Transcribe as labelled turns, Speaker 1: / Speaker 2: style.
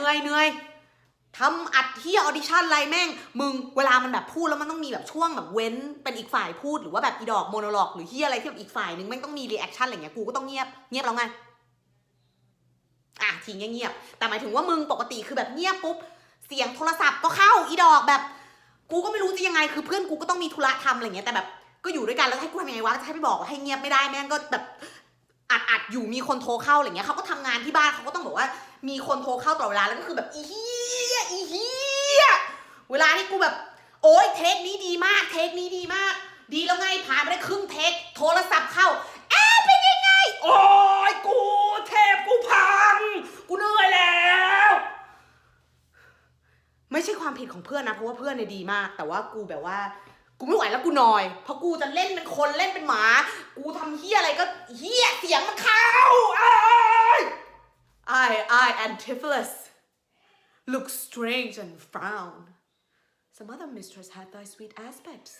Speaker 1: เหนื่อยเหนื่อยทำอัดที่ออดิชั่นอะไรแม่ง มึงเวลามันแบบพูดแล้วมันต้องมีแบบช่วงแบบเว้นเป็นอีกฝ่ายพูดหรือว่าแบบอีดอกโมโนโลกหรือที่อะไรที่แบบอีกฝ่ายนึงแม่งต้องมีรีแอคชั่นอะไรเงี้ยกูก็ต้องเงียบเงียบแล้วไงอะทีเงียบๆแต่หมายถึงว่ามึงปกติคือแบบเงียบปุ๊บเสียงโทรศัพท์ก็เข้าอีดอกแบบ กูก็ไม่รู้จะยังไงคือเพื่อนกูก็ต้องมีธุระทำอะไรเงี้ยแต่แบบก็อยู่ด้วยกันแล้วให้กูทำยังไงวะจะให้ไปบอกว่าให้เงียบไม่ได้แม่งก็แบบ อัดอัดอยู่มีคนโทรเข้าอะไรเงี้ยเขาก็ทำงานที่บ้านเขาก็ต้องบอกว่า มีคนโทรเข้าตลอดเวลาแล้วก็คือแบบอีเฮียอีเฮียเวลาที่กูแบบ โอ๊ยเทคนี้ดีมาก เทคนี้ดีมาก ดีแล้วไงผ่านไปได้ครึ่งเทคโทรศัพท์เข้าแอบเป็นยังไง โอ๊ยกูเทปกูพังกูเหนื่อยแล้ว ไม่ใช่ความผิดของเพื่อนนะเพราะว่าเพื่อนเนี่ยดีมาก แต่ว่ากูแบบว่า กูไม่ไหวแล้วกูนอย เพราะกูจะเล่นเป็นคนเล่นเป็นหมา กูทำเฮียอะไรก็เฮียเสียงมันเข้าไอ้าย I I Antipholus look strange and frown Some other mistress had thy sweet aspects